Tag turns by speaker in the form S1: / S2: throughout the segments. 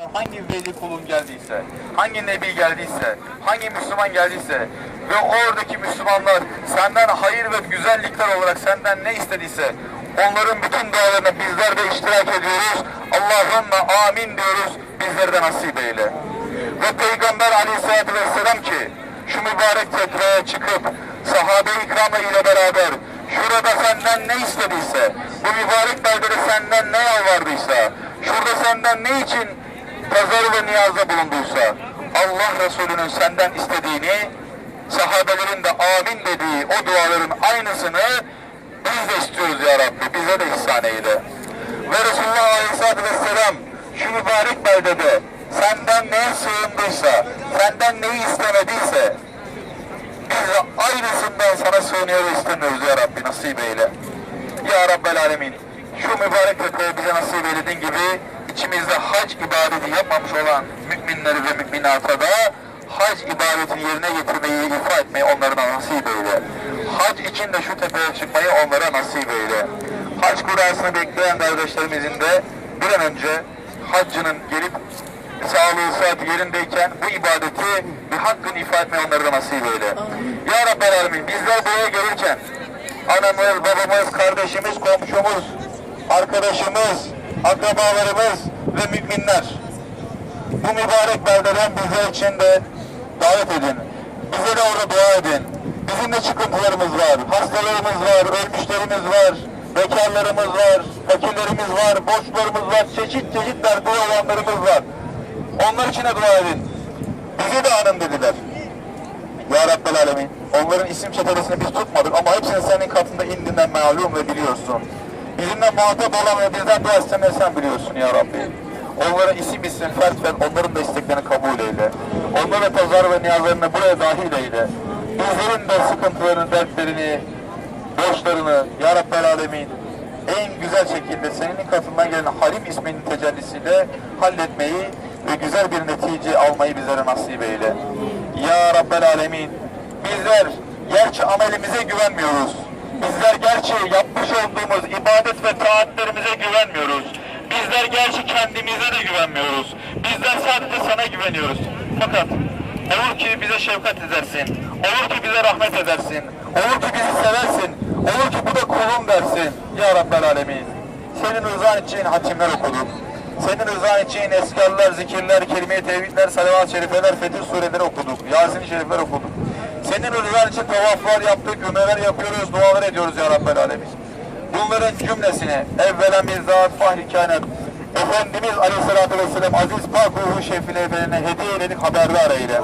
S1: Hangi veli kulun geldiyse, hangi nebi geldiyse, hangi Müslüman geldiyse ve oradaki Müslümanlar senden hayır ve güzellikler olarak senden ne istediyse onların bütün dualarına bizler de iştirak ediyoruz. Allahümme amin diyoruz. Bizleri de nasip eyle. Ve Peygamber aleyhissalatü vesselam ki şu mübarek tekraya çıkıp sahabe-i ile beraber şurada senden ne istediyse, bu mübarek beldede senden ne yalvardıysa, şurada senden ne için pazar ve niyazda bulunduysa, Allah Resulü'nün senden istediğini, sahabelerin de amin dediği o duaların aynısını biz de istiyoruz ya Rabbi, bize de ihsan eyle. Ve Resulullah Aleyhisselatü Vesselam şu mübarek beldede senden neye sığındıysa, senden neyi istemediyse, biz de aynısından sana sığınıyoruz istemiyoruz ya Rabbi nasip eyle. Ya Rabbel Alemin şu mübarek rekayı bize nasip eylediğin gibi içimizde hac ibadeti yapmamış olan müminleri ve müminata da hac ibadetini yerine getirmeyi, ifa etmeyi onlara nasip eyle. Hac için de şu tepeye çıkmayı onlara nasip eyle. Hac kurasını bekleyen kardeşlerimizin de bir an önce haccının gelip sağlığı sıhhati yerindeyken bu ibadeti bir hakkın ifa etmeyi onlara da nasip eyle. Ya Rabbel Alemin bizler buraya gelirken anamız, babamız, kardeşimiz, komşumuz, arkadaşımız, akrabalarımız ve müminler bu mübarek beldeden bize için de davet edin. Bize de orada dua edin. Bizim de çıkıntılarımız var, hastalarımız var, ölmüşlerimiz var, bekarlarımız var, fakirlerimiz var, borçlarımız var, çeşit çeşit derdi olanlarımız var. Onlar için de dua edin. Bizi de anın dediler. Ya Rabbel Alemin. Onların isim çetelesini biz tutmadık ama hepsinin senin katında indiğinden malum ve biliyorsun. Bizimle muhatap olan ve bizden dua istemeyi sen biliyorsun ya Rabbi. Onlara isim isim fert fert onların da isteklerini kabul eyle. Onlara pazar ve niyazlarını buraya dahil eyle. Bizlerin de sıkıntılarını, dertlerini, borçlarını ya Rabbel Alemin en güzel şekilde senin katından gelen Halim isminin tecellisiyle halletmeyi ve güzel bir netice almayı bizlere nasip eyle. Ya Rabbel Alemin bizler gerçi amelimize güvenmiyoruz. Bizler gerçi yapmış olduğumuz ibadet ve taatlerimize güvenmiyoruz. Bizler gerçi kendimize de güvenmiyoruz. Bizler sadece sana güveniyoruz. Fakat olur ki bize şefkat edersin. Olur ki bize rahmet edersin. Olur ki bizi seversin. Olur ki bu da kulum dersin. Ya Rabbel Alemin. Senin rızan için hatimler okuduk. Senin rızan için eskarlar, zikirler, kelime-i tevhidler, salavat-ı şerifeler, fetih sureleri okuduk. Yasin-i şerifler okuduk. Senin rızan için tavaflar yaptık, ümreler yapıyoruz, dualar ediyoruz ya Rabbel Alemin. Bunların cümlesini evvela mirzat fahri kainat Efendimiz Aleyhisselatü Vesselam aziz pak ruhu şefine efendine hediye eyledik haberdar eyle.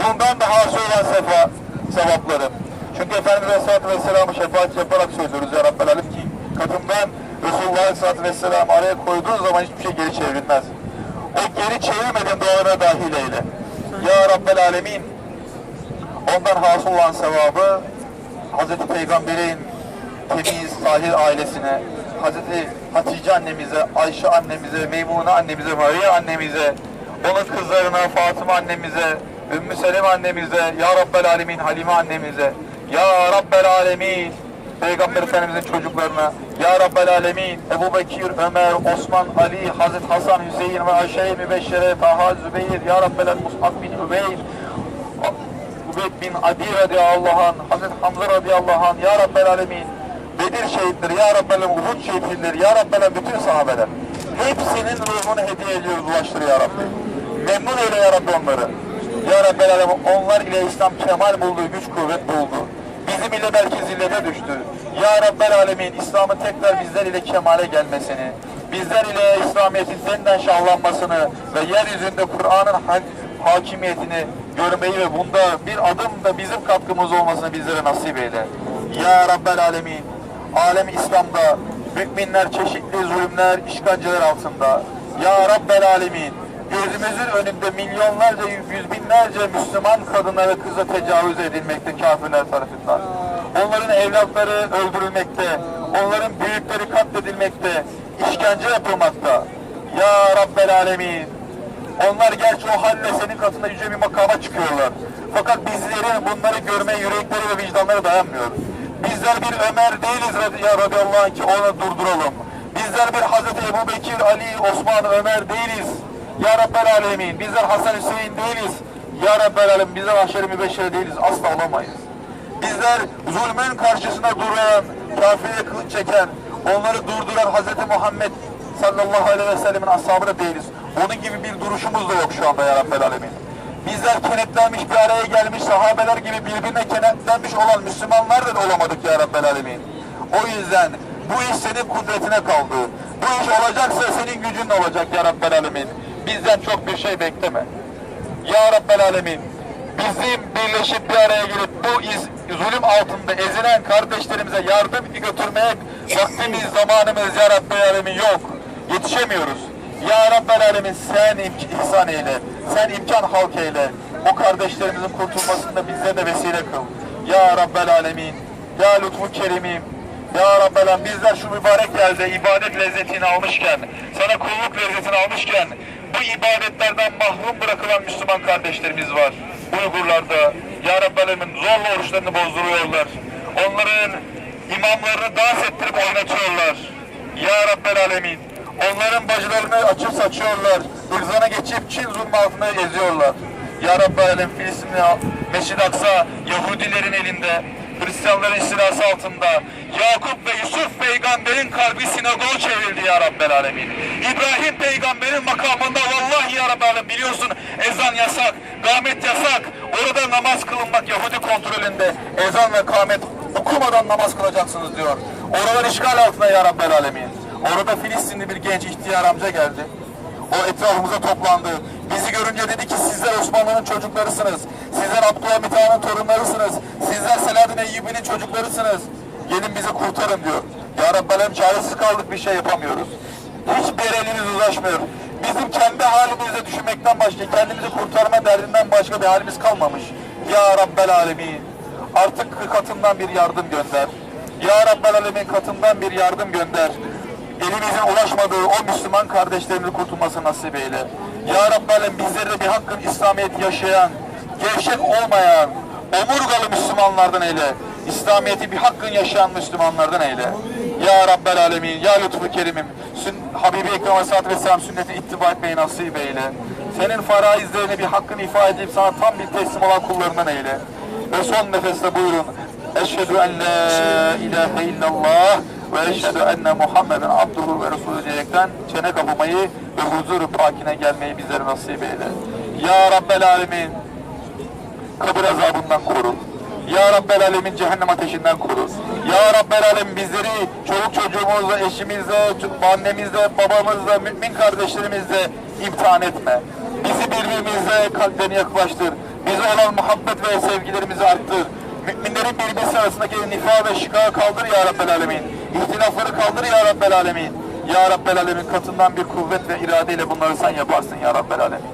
S1: Bundan daha hasıl olan sefa, sevapları. Çünkü Efendimiz Aleyhisselatü Vesselam'ı şefaat yaparak söylüyoruz ya Rabbel Alem ki katından Resulullah Aleyhisselatü Vesselam'ı araya koyduğun zaman hiçbir şey geri çevrilmez. O geri çevirmeden dualara dahil eyle. Ya Rabbel Alemin ondan hasıl olan sevabı Hazreti Peygamber'in temiz, tahir ailesine, Hazreti Hatice annemize, Ayşe annemize, Meymune annemize, Maria annemize, onun kızlarına, Fatıma annemize, Ümmü Seleme annemize, Ya Rabbel Alemin, Halime annemize, Ya Rabbel Alemin, Peygamber Efendimizin çocuklarına, Ya Rabbel Alemin, Ebu Bekir, Ömer, Osman, Ali, Hazreti Hasan, Hüseyin ve Ayşe-i Mübeşşere, Taha, Zübeyir, Ya Rabbel Mus'ab bin Übeyr, Ubeyt bin Adi radıyallahu anh, Hazreti Hamza radıyallahu anh, Ya Rabbel Alemin, Bedir şehitleri, Ya Rabbel Alemin, Uhud şehitleri, Ya Rabbel Alemin, bütün sahabeler. Hepsinin ruhunu hediye ediyoruz, ulaştır Ya Rabbi. Memnun eyle Ya Rabbi onları. Ya Rabbel Alemin, onlar ile İslam kemal buldu, güç kuvvet buldu. Bizim ile belki zillete düştü. Ya Rabbel Alemin, İslam'ın tekrar bizler ile kemale gelmesini, bizler ile İslamiyet'in yeniden şahlanmasını ve yeryüzünde Kur'an'ın ha- hakimiyetini görmeyi ve bunda bir adım da bizim katkımız olmasını bizlere nasip eyle. Ya Rabbel Alemin, alem İslam'da müminler çeşitli zulümler, işkenceler altında. Ya Rabbel Alemin, gözümüzün önünde milyonlarca, yüz binlerce Müslüman kadına ve kıza tecavüz edilmekte kafirler tarafından. Onların evlatları öldürülmekte, onların büyükleri katledilmekte, işkence yapılmakta. Ya Rabbel Alemin, onlar gerçi o halle senin katında yüce bir makama çıkıyorlar. Fakat bizlerin bunları görmeye yürekleri ve vicdanları dayanmıyor. Bizler bir Ömer değiliz ya radıyallahu anh ki onu durduralım. Bizler bir Hazreti Ebu Bekir, Ali, Osman, Ömer değiliz. Ya Rabbel Alemin bizler Hasan Hüseyin değiliz. Ya Rabbel Alemin bizler aşırı mübeşşere değiliz. Asla olamayız. Bizler zulmün karşısında duran, kafire kılıç çeken, onları durduran Hz. Muhammed sallallahu aleyhi ve sellemin ashabı da değiliz. Onun gibi bir duruşumuz da yok şu anda ya Rabbel Alemin. Bizler kenetlenmiş bir araya gelmiş sahabeler gibi birbirine kenetlenmiş olan Müslümanlar da olamadık ya Rabbel Alemin. O yüzden bu iş senin kudretine kaldı. Bu iş olacaksa senin gücünle olacak ya Rabbel Alemin. Bizden çok bir şey bekleme. Ya Rabbel Alemin bizim birleşip bir araya gelip bu iz, zulüm altında ezilen kardeşlerimize yardım götürmeye vaktimiz, zamanımız Ya Rabbel Alemin yok. Yetişemiyoruz. Ya Rabbel Alemin sen ihsan eyle. Sen imkan halk eyle. O kardeşlerimizin kurtulmasında bizlere de vesile kıl. Ya Rabbel Alemin. Ya Lütfu Kerim'im. Ya Rabbel Alemin bizler şu mübarek yerde ibadet lezzetini almışken, sana kulluk lezzetini almışken bu ibadetlerden mahrum bırakılan Müslüman kardeşlerimiz var. Uygurlarda Ya Rabbel Alemin zorla oruçlarını bozduruyorlar. Onların imamlarını dans ettirip oynatıyorlar. Ya Rabbel Alemin. Onların bacılarını açıp saçıyorlar. Irzana geçip Çin zulmü altında eziyorlar. Ya Rabbel Alem Filistin'de Mescid-i Aksa Yahudilerin elinde. Hristiyanların istilası altında. Yakup ve Yusuf peygamberin kalbi sinagogu çevrildi ya Rabbel Alemin. İbrahim peygamberin makamında vallahi ya Rabbel Alemin biliyorsun ezan yasak, kâmet yasak. Orada namaz kılınmak Yahudi kontrolünde. Ezan ve kâmet okumadan namaz kılacaksınız diyor. Oralar işgal altında ya Rabbel Alemin. Orada Filistinli bir genç ihtiyar amca geldi. O etrafımıza toplandı. Bizi görünce dedi ki sizler Osmanlı'nın çocuklarısınız. Sizler Abdülhamit Han'ın torunlarısınız. Sizler Selahattin Eyyubi'nin çocuklarısınız. Gelin bizi kurtarın diyor. Ya Rabbelem çaresiz kaldık bir şey yapamıyoruz. Hiçbir elimiz ulaşmıyor. Bizim kendi halimizde düşünmekten başka, kendimizi kurtarma derdinden başka bir halimiz kalmamış. Ya Rabbel Alemin. Artık katından bir yardım gönder. Ya Rabbel Alemin katından bir yardım gönder elimizin ulaşmadığı o Müslüman kardeşlerimizin kurtulması nasip eyle. Ya Rabbi Alem bizleri de bir hakkın İslamiyet yaşayan, gevşek olmayan, omurgalı Müslümanlardan eyle. İslamiyeti bir hakkın yaşayan Müslümanlardan eyle. Ya Rabbel Alemin, Ya Lütfu Kerim'im, Habibi Ekrem Aleyhisselatü Vesselam sünnetine ittiba etmeyi nasip eyle. Senin faraizlerini bir hakkın ifade edip sana tam bir teslim olan kullarından eyle. Ve son nefeste buyurun. Eşhedü en la ilahe illallah ve eşhedü enne Muhammeden abduhu ve resulü diyerekten çene kapamayı ve huzur pakine gelmeyi bizlere nasip eyle. Ya Rabbel Alemin kabir azabından koru. Ya Rabbel Alemin cehennem ateşinden koru. Ya Rabbel Alem bizleri çoluk çocuğumuzla, eşimizle, annemizle, babamızla, mümin kardeşlerimizle imtihan etme. Bizi birbirimizle kalplerini yaklaştır. Bize olan muhabbet ve sevgilerimizi arttır. Müminlerin birbirisi arasındaki nifa ve şika kaldır ya Rabbel Alemin. İhtilafları kaldır ya Rabbel Alemin. Ya Rabbel Alemin katından bir kuvvet ve iradeyle bunları sen yaparsın ya Rabbel Alemin.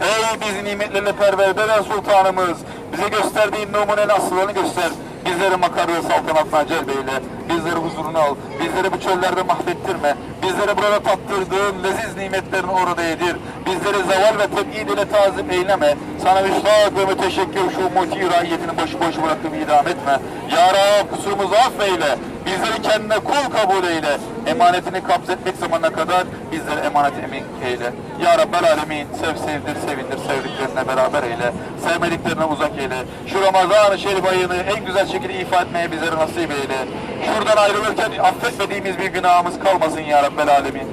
S1: Ey bizi nimetlerle perverdeden sultanımız, bize gösterdiğin numuneli asıllarını göster. Bizleri makar ve saltanatına celbeyle, bizleri huzuruna al, bizleri bu çöllerde mahvettirme, bizleri burada tattırdığın leziz nimetlerini orada yedir, bizleri zeval ve tebiyid ile tazim eyleme, sana müştak ve müteşekkir şu muti raiyetini boş boş bırakıp idam etme. Ya Rab kusurumuzu affeyle, bizleri kendine kul kabul eyle, emanetini kabzetmek zamanına kadar bizleri emanet emin eyle. Ya Rabbel Alemin sev sevdir sevindir sevdiklerine beraber eyle. Sevmediklerine uzak eyle. Şu Ramazan-ı Şerif ayını en güzel şekilde ifa etmeye bizlere nasip eyle. Şuradan ayrılırken affetmediğimiz bir günahımız kalmasın Ya Rabbel Alemin.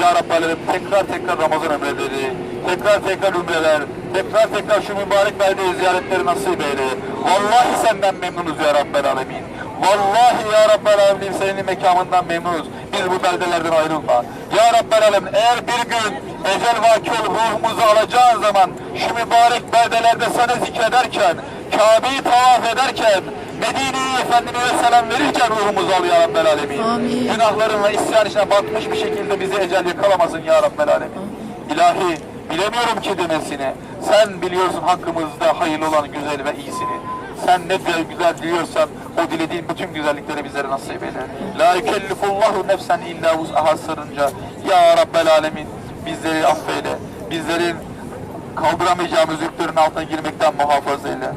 S1: Ya Alemin tekrar tekrar Ramazan ömreleri, tekrar tekrar ümreler, tekrar tekrar şu mübarek beldeyi ziyaretleri nasip eyle. Vallahi senden memnunuz Ya Rabbel Alemin. Vallahi ya Rabbel Alemin senin mekamından memnunuz. Biz bu beldelerden ayrılma. Ya Rabbel Alemin eğer bir gün ecel vaki olup ruhumuzu alacağın zaman şu mübarek beldelerde sana zikrederken, Kabe'yi tavaf ederken, Medine'yi Efendimiz'e selam verirken ruhumuzu al ya Rabbel Alemin.
S2: Amin.
S1: Günahların ve isyan içine batmış bir şekilde bizi ecel yakalamasın ya Rabbel Alemin. İlahi bilemiyorum ki demesini. Sen biliyorsun hakkımızda hayırlı olan güzel ve iyisini. Sen ne güzel, güzel diliyorsan o dilediğin bütün güzellikleri bizlere nasip eyle. La yükellifullahu nefsen illa vuz'aha sırrınca. Ya Rabbel Alemin bizleri affeyle. Bizlerin kaldıramayacağımız yüklerin altına girmekten muhafaza eyle.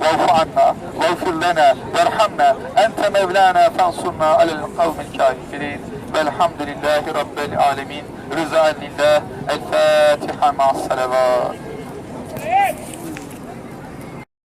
S1: Vâfu anna, vâfir lena, verhamna, ente mevlana, fansurna alel kavmil kafirin. Velhamdülillahi Rabbil alemin. Rıza lillah. El Fatiha ma'as salavat.